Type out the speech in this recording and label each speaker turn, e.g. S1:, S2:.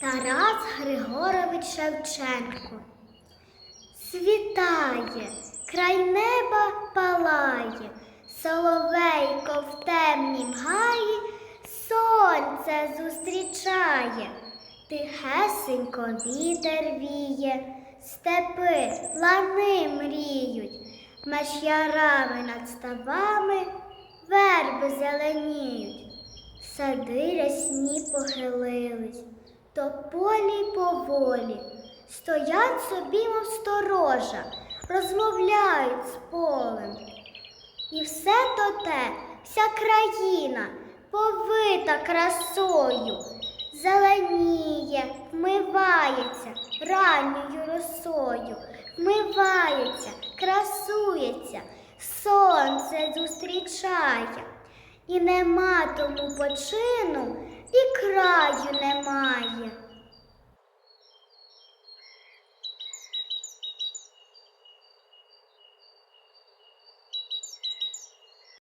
S1: Тарас Григорович Шевченко. Світає, край неба палає, соловейко в темнім гаї, сонце зустрічає, тихесенько вітер віє, степи лани мріють, меж ярами над ставами верби зеленіють. Сади рясні похилились, то полі поволі, стоять собі, мов сторожа, розмовляють з полем. І все то те, вся країна повита красою, зеленіє, вмивається ранньою росою, вмивається, красується, сонце зустрічає. І нема тому почину, і краю